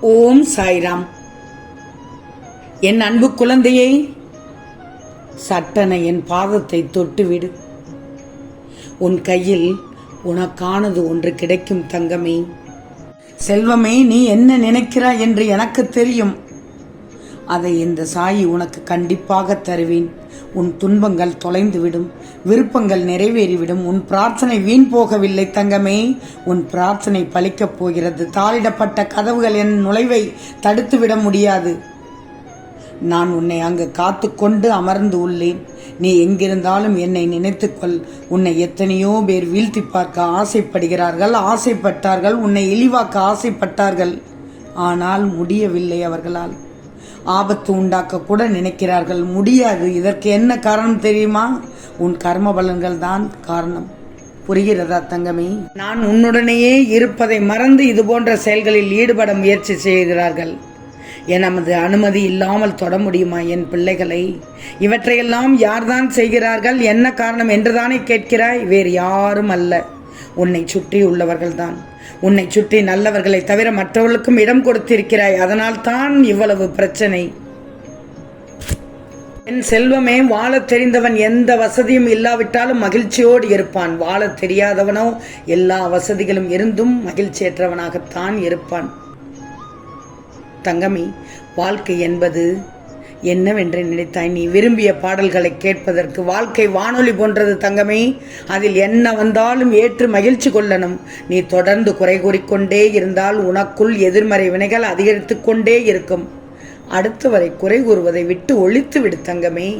ஓம் சாய்ராம். என் அன்பு குழந்தையே சட்டன என் பாதத்தை தொட்டுவிடு. உன் கையில் உனக்கானது ஒன்று கிடைக்கும் தங்கமே. செல்வமே நீ என்ன நினைக்கிறாய் என்று எனக்கு தெரியும். அதை இந்த சாயி உனக்கு கண்டிப்பாக தருவேன். உன் துன்பங்கள் தொலைந்துவிடும் விருப்பங்கள் நிறைவேறிவிடும் உன் பிரார்த்தனை வீண் போகவில்லை தங்கமே. உன் பிரார்த்தனை பலிக்கப் போகிறது தாளிடப்பட்ட கதவுகள் என் நுழைவை தடுத்துவிட முடியாது. நான் உன்னை அங்கு காத்து கொண்டு அமர்ந்து உள்ளேன். நீ எங்கிருந்தாலும் என்னை நினைத்துக்கொள் உன்னை எத்தனையோ பேர் வீழ்த்தி பார்க்க ஆசைப்படுகிறார்கள் ஆசைப்பட்டார்கள் உன்னை இழிவாக்க ஆசைப்பட்டார்கள். ஆனால் முடியவில்லை அவர்களால். ஆபத்து உண்டாக்க கூட நினைக்கிறார்கள். முடியாது. இதற்கு என்ன காரணம் தெரியுமா? உன் கர்ம பலன்கள் தான் காரணம். புரிகிறதா தங்கமே? நான் உன்னுடனேயே இருப்பதை மறந்து இது போன்ற செயல்களில் ஈடுபட முயற்சி செய்கிறார்கள். எனது அனுமதி இல்லாமல் தொட முடியுமா என் பிள்ளைகளை? இவற்றையெல்லாம் யார்தான் செய்கிறார்கள்? என்ன காரணம் என்றுதானே கேட்கிறாய்? வேறு யாரும் அல்ல. உன்னை சுற்றி உள்ளவர்கள்தான். உன்னை சுற்றி நல்லவர்களை தவிர மற்றவர்களுக்கும் இடம் கொடுத்திருக்கிறாய். அதனால் தான் இவ்வளவு பிரச்சனை. என் செல்வமே வாழத் தெரிந்தவன் எந்த வசதியும் இல்லாவிட்டாலும் மகிழ்ச்சியோடு இருப்பான். வாழத் தெரியாதவனோ எல்லா வசதிகளும் இருந்தும் மகிழ்ச்சியற்றவனாகத்தான் இருப்பான். தங்கமி வாழ்க்கை என்பது என்னவென்று நினைத்தாய்? நீ விரும்பிய பாடல்களை கேட்பதற்கு வாழ்க்கை வானொலி போன்றது தங்கமே. அதில் என்ன வந்தாலும் ஏற்று மகிழ்ச்சி கொள்ளணும். நீ தொடர்ந்து குறை கூறிக்கொண்டே இருந்தால் உனக்குள் எதிர்மறை வினைகள் அதிகரித்து கொண்டே இருக்கும். அடுத்து வரை குறை கூறுவதை விட்டு ஒழித்து விடு தங்கமே.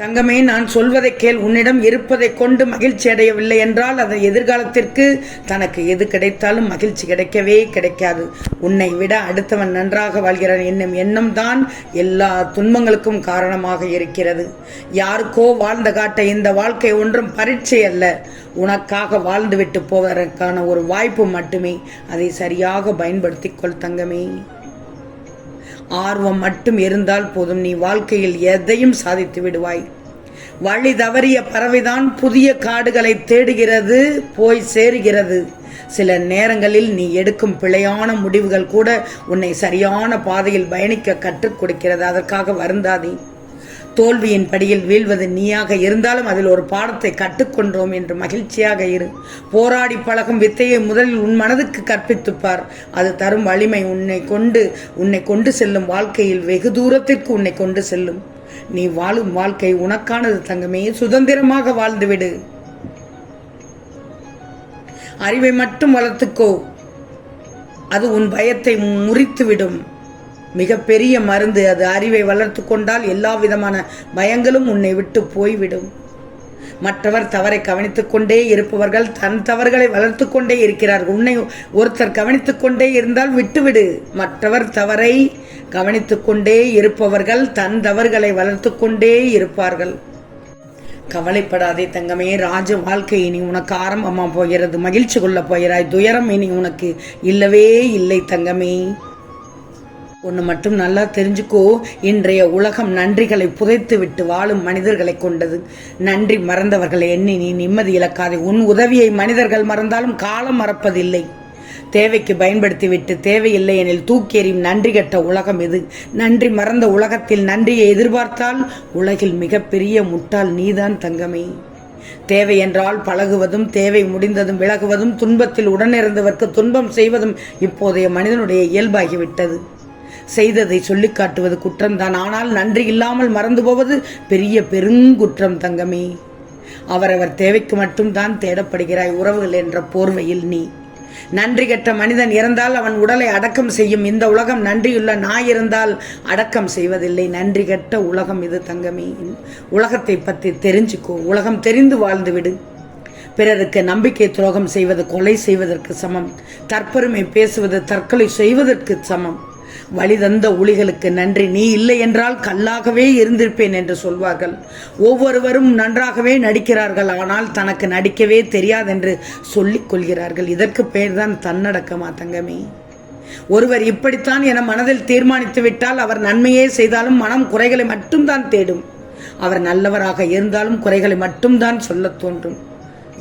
தங்கமே நான் சொல்வதை கேள். உன்னிடம் இருப்பதை கொண்டு மகிழ்ச்சி அடையவில்லை என்றால் அதன் எதிர்காலத்திற்கு தனக்கு எது கிடைத்தாலும் மகிழ்ச்சி கிடைக்கவே கிடைக்காது. உன்னை விட அடுத்தவன் நன்றாக வாழ்கிறான் என்னும் எண்ணம் தான் எல்லா துன்பங்களுக்கும் காரணமாக இருக்கிறது. யாருக்கோ வாழ்ந்த காட்ட இந்த வாழ்க்கை ஒன்றும் பரீட்சை அல்ல. உனக்காக வாழ்ந்துவிட்டு போவதற்கான ஒரு வாய்ப்பு மட்டுமே. அதை சரியாக பயன்படுத்திக் கொள் தங்கமே. ஆர்வம் மட்டும் இருந்தால் போதும். நீ வாழ்க்கையில் எதையும் சாதித்து விடுவாய். வழி தவறிய பறவைதான் புதிய காடுகளை தேடுகிறது போய் சேருகிறது. சில நேரங்களில் நீ எடுக்கும் பிழையான முடிவுகள் கூட உன்னை சரியான பாதையில் பயணிக்க கற்றுக் கொடுக்கிறது. அதற்காக வருந்தாதே. தோல்வியின் படியில் வீழ்வது நீயாக இருந்தாலும் அதில் ஒரு பாடத்தை கற்றுக்கொண்டோம் என்று மகிழ்ச்சியாக இரு. போராடி பழகும் வித்தையை முதலில் உன் மனதுக்கு கற்பித்துப்பார். அது தரும் வலிமை உன்னை கொண்டு உன்னை கொண்டு செல்லும் வாழ்க்கையில் வெகு தூரத்திற்கு உன்னை கொண்டு செல்லும். நீ வாழும் வாழ்க்கை உனக்கானது தங்கமே. சுதந்திரமாக வாழ்ந்துவிடு. அறிவை மட்டும் வளர்த்துக்கோ. அது உன் பயத்தை முறித்துவிடும். மிகப்பெரிய மருந்து அது. அறிவை வளர்த்து கொண்டால் எல்லா விதமான பயங்களும் உன்னை விட்டு போய்விடும். மற்றவர் தவறை கவனித்துக் கொண்டே இருப்பவர்கள் தன் தவறுகளை வளர்த்து கொண்டே இருக்கிறார்கள் உன்னை ஒருத்தர் கவனித்துக் கொண்டே இருந்தால் விட்டுவிடு. மற்றவர் தவறை கவனித்துக் கொண்டே இருப்பவர்கள் தன் தவறுகளை வளர்த்து கொண்டே இருப்பார்கள். கவலைப்படாதே தங்கமே ராஜ வாழ்க்கை இனி உனக்கு ஆரம்பமாக போகிறது. மகிழ்ச்சி கொள்ள போகிறாய். துயரம் இனி உனக்கு இல்லவே இல்லை தங்கமே. ஒன்று மட்டும் நல்லா தெரிஞ்சுக்கோ. இன்றைய உலகம் நன்றிகளை புதைத்து விட்டு வாழும் மனிதர்களை கொண்டது. நன்றி மறந்தவர்களை எண்ணி நீ நிம்மதி இழக்காதே. உன் உதவியை மனிதர்கள் மறந்தாலும் காலம் மறப்பதில்லை. தேவைக்கு பயன்படுத்திவிட்டு தேவையில்லை எனில் தூக்கேறியும் நன்றி கட்ட உலகம் இது. நன்றி மறந்த உலகத்தில் நன்றியை எதிர்பார்த்தால் உலகில் மிகப்பெரிய முட்டாள் நீதான் தங்கமே. தேவை என்றால் பழகுவதும் தேவை முடிந்ததும் விலகுவதும் துன்பத்தில் உடனிருந்தவர்க்கு துன்பம் செய்வதும் இப்போதைய மனிதனுடைய இயல்பாகிவிட்டது. செய்ததை சொல்லிக் காட்டுவது குற்றம்தான். ஆனால் நன்றி இல்லாமல் மறந்து போவது பெரிய பெருங்குற்றம் தங்கமே. அவரவர் தேவைக்கு மட்டும்தான் தேடப்படுகிறாய் உறவுகள் என்ற போர்வையில் நீ. நன்றி கெட்ட மனிதன் இறந்தால் அவன் உடலை அடக்கம் செய்யும். இந்த உலகம் நன்றியுள்ள நாய் இருந்தால் அடக்கம் செய்வதில்லை. நன்றி கெட்ட உலகம் இது தங்கமே. உலகத்தை பற்றி தெரிஞ்சுக்கோ. உலகம் தெரிந்து வாழ்ந்துவிடு பிறருக்கு நம்பிக்கை துரோகம் செய்வது கொலை செய்வதற்கு சமம். தற்பெருமை பேசுவது தற்கொலை செய்வதற்கு சமம். வழிதந்த ஒளிகளுக்கு நன்றி. நீ இல்லை என்றால் கல்லாகவே இருந்திருப்பேன் என்று சொல்வார்கள். ஒவ்வொருவரும் நன்றாகவே நடிக்கிறார்கள். ஆனால் தனக்கு நடிக்கவே தெரியாதென்று சொல்லிக் கொள்கிறார்கள். இதற்கு பெயர்தான் தன்னடக்கமா தங்கமே. ஒருவர் இப்படித்தான் என மனதில் தீர்மானித்து விட்டால் அவர் நன்மையே செய்தாலும் மனம் குறைகளை மட்டும்தான் தேடும். அவர் நல்லவராக இருந்தாலும் குறைகளை மட்டும்தான் சொல்லத் தோன்றும்.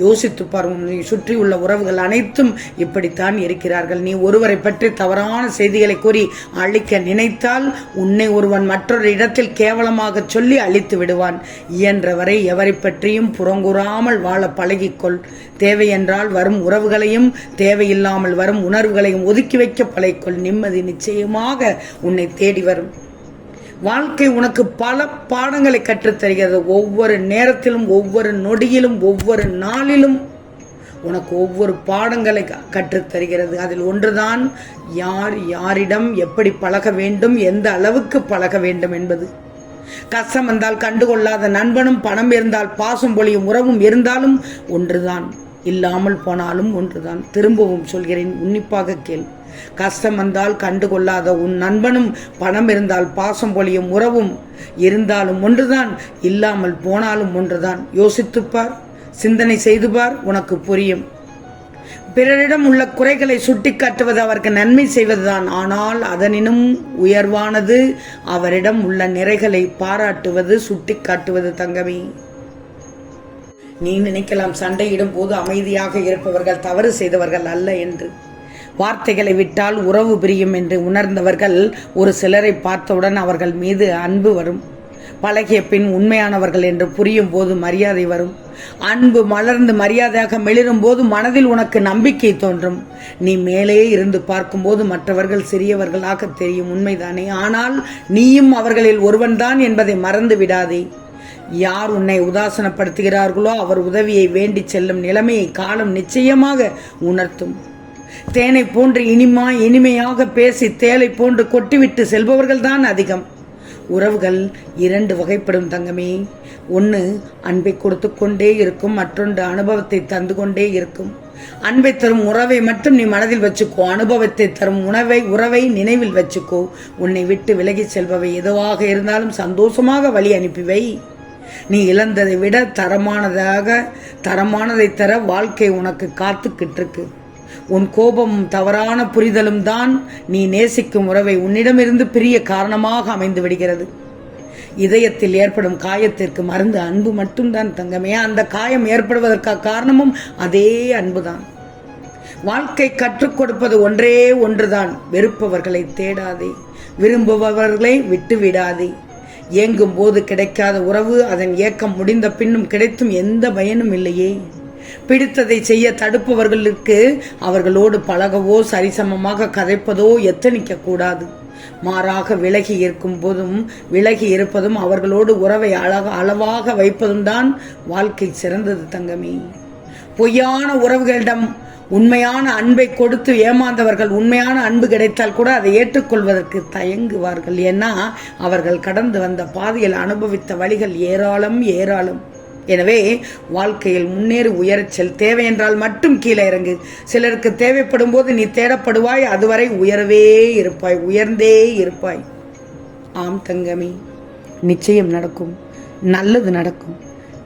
யோசித்து பாருவோம் நீ சுற்றி உள்ள உறவுகள் அனைத்தும் இப்படித்தான் இருக்கிறார்கள். நீ ஒருவரை பற்றி தவறான செய்திகளை கூறி அழிக்க நினைத்தால் உன்னை ஒருவன் மற்றொரு இடத்தில் கேவலமாக சொல்லி அழித்து விடுவான். இயன்றவரை எவரை பற்றியும் புறங்கூறாமல் வாழ பழகிக்கொள். தேவையென்றால் வரும் உறவுகளையும் தேவையில்லாமல் வரும் உணர்வுகளையும் ஒதுக்கி வைக்க பழகிக்கொள். நிம்மதி நிச்சயமாக உன்னை தேடி வரும். வாழ்க்கை உனக்கு பல பாடங்களை கற்றுத்தருகிறது. ஒவ்வொரு நேரத்திலும் ஒவ்வொரு நொடியிலும் ஒவ்வொரு நாளிலும் உனக்கு ஒவ்வொரு பாடங்களை க- கற்றுத்தருகிறது. அதில் ஒன்றுதான் யார் யாரிடம் எப்படி பழக வேண்டும் எந்த அளவுக்கு பழக வேண்டும் என்பது. கஷ்டம் வந்தால் கண்டுகொள்ளாத நண்பனும் பணம் இருந்தால் பாசம் பொழியும் உறவும் இருந்தாலும் ஒன்றுதான். இல்லாமல் போனாலும் ஒன்றுதான். திரும்பவும் சொல்கிறேன் உன்னிப்பாக கேள். கஷ்டம் வந்தால் கண்டுகொள்ளாத உன் நண்பனும் பணம் இருந்தால் பாசம் பொழியும் உறவும் இருந்தாலும் ஒன்றுதான் இல்லாமல் போனாலும் ஒன்றுதான். யோசித்துப்பார் சிந்தனை செய்து பார் உனக்கு புரியும். பிறரிடம் உள்ள குறைகளை சுட்டி காட்டுவது அவருக்கு நன்மை செய்வதுதான். ஆனால் அதனினும் உயர்வானது அவரிடம் உள்ள நிறைகளை பாராட்டுவது சுட்டி காட்டுவது தங்கமே. நீ நினைக்கலாம் சண்டையிடும் போது அமைதியாக இருப்பவர்கள் தவறு செய்தவர்கள் அல்ல என்று. வார்த்தைகளை விட்டால் உறவு பிரியும் என்று உணர்ந்தவர்கள் ஒரு சிலரை பார்த்தவுடன் அவர்கள் மீது அன்பு வரும். பழகிய பின் உண்மையானவர்கள் என்று புரியும் போது மரியாதை வரும். அன்பு மலர்ந்து மரியாதையாக மெளிரும் போது மனதில் உனக்கு நம்பிக்கை தோன்றும். நீ மேலே இருந்து பார்க்கும்போது மற்றவர்கள் சிறியவர்களாக தெரியும் உண்மைதானே. ஆனால் நீயும் அவர்களில் ஒருவன்தான் என்பதை மறந்து விடாதே. யார் உன்னை உதாசனப்படுத்துகிறார்களோ அவர் உதவியை வேண்டி செல்லும் நிலைமையை காலம் நிச்சயமாக உணர்த்தும். தேனை போன்று இனிமா இனிமையாக பேசி தேலை போன்று கொட்டிவிட்டு செல்பவர்கள்தான் அதிகம். உறவுகள் இரண்டு வகைப்படும் தங்கமே. ஒன்று அன்பை கொடுத்து கொண்டே இருக்கும் மற்றொன்று அனுபவத்தை தந்து கொண்டே இருக்கும். அன்பை தரும் உறவை மட்டும் நீ மனதில் வச்சுக்கோ அனுபவத்தை தரும் உணவை உறவை நினைவில் வச்சுக்கோ. உன்னை விட்டு விலகிச் செல்பவை எதுவாக இருந்தாலும் சந்தோஷமாக வழி அனுப்பிவை. நீ இழந்ததை விட தரமானதாக தரமானதை தர வாழ்க்கை உனக்கு காத்துக்கிட்டு இருக்கு உன் கோபமும் தவறான புரிதலும் தான் நீ நேசிக்கும் உறவை உன்னிடமிருந்து பிரிய காரணமாக அமைந்து விடுகிறது. இதயத்தில் ஏற்படும் காயத்திற்கு மருந்து அன்பு மட்டும்தான் தங்கமே. அந்த காயம் ஏற்படுவதற்கு காரணமும் அதே அன்புதான். வாழ்க்கை கற்றுக் கொடுப்பது ஒன்றே ஒன்றுதான். வெறுப்பவர்களை தேடாதே. விரும்புபவர்களை விட்டு விடாதே ஏங்கும் போது கிடைக்காத உறவு அதன் ஏக்கம் முடிந்த பின்னும் கிடைத்தும் எந்த பயனும் இல்லையே. பிடித்ததை செய்ய தடுப்பவர்களுக்கு அவர்களோடு பழகவோ சரிசமமாக கதைப்பதோ எத்தனிக்க கூடாது மாறாக விலகி இருக்கும் போதும் விலகி இருப்பதும் அவர்களோடு உறவை அழக அளவாக வைப்பதும் தான் வாழ்க்கை சிறந்தது தங்கமே. பொய்யான உறவுகளிடம் உண்மையான அன்பை கொடுத்து ஏமாந்தவர்கள் உண்மையான அன்பு கிடைத்தால் கூட அதை ஏற்றுக்கொள்வதற்கு தயங்குவார்கள். ஏன்னா அவர்கள் கடந்து வந்த பாதையில் அனுபவித்த வழிகள் ஏராளம் ஏராளம். எனவே வாழ்க்கையில் முன்னேறி உயரச்சல் தேவை என்றால் மட்டும் கீழே இறங்கு. சிலருக்கு தேவைப்படும் போது நீ தேடப்படுவாய் அதுவரை உயரவே இருப்பாய் உயர்ந்தே இருப்பாய். ஆம் தங்கமே நிச்சயம் நடக்கும். நல்லது நடக்கும்.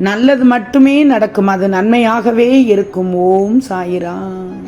நல்லது மட்டுமே நடக்கும் அது நன்மையாகவே இருக்கும். ஓம் சாயிராம்.